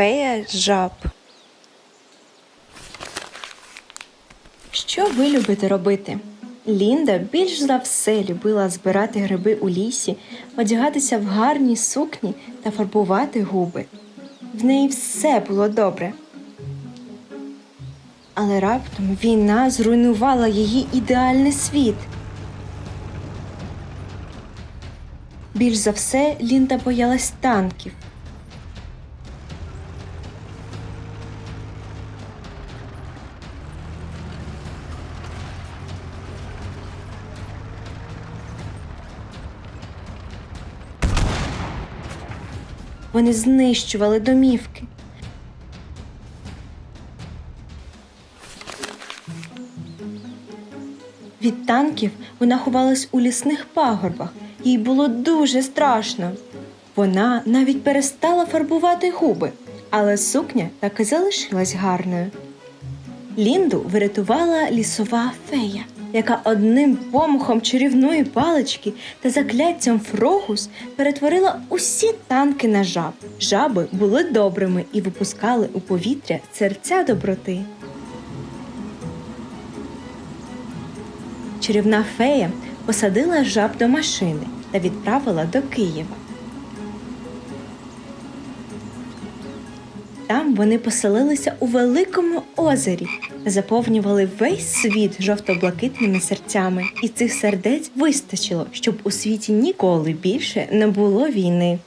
Фея жаб. Що ви любите робити? Лінда більш за все любила збирати гриби у лісі, одягатися в гарні сукні та фарбувати губи. В неї все було добре. Але раптом війна зруйнувала її ідеальний світ. Більш за все Лінда боялась танків. Вони знищували домівки. Від танків вона ховалась у лісних пагорбах. Їй було дуже страшно. Вона навіть перестала фарбувати губи, але сукня так і залишилась гарною. Лінду врятувала лісова фея, яка одним помахом чарівної палички та закляттям Фрогус перетворила усі танки на жаб. Жаби були добрими і випускали у повітря серця доброти. Чарівна фея посадила жаб до машини та відправила до Києва. Там вони поселилися у великому озері, заповнювали весь світ жовто-блакитними серцями, і цих сердець вистачило, щоб у світі ніколи більше не було війни.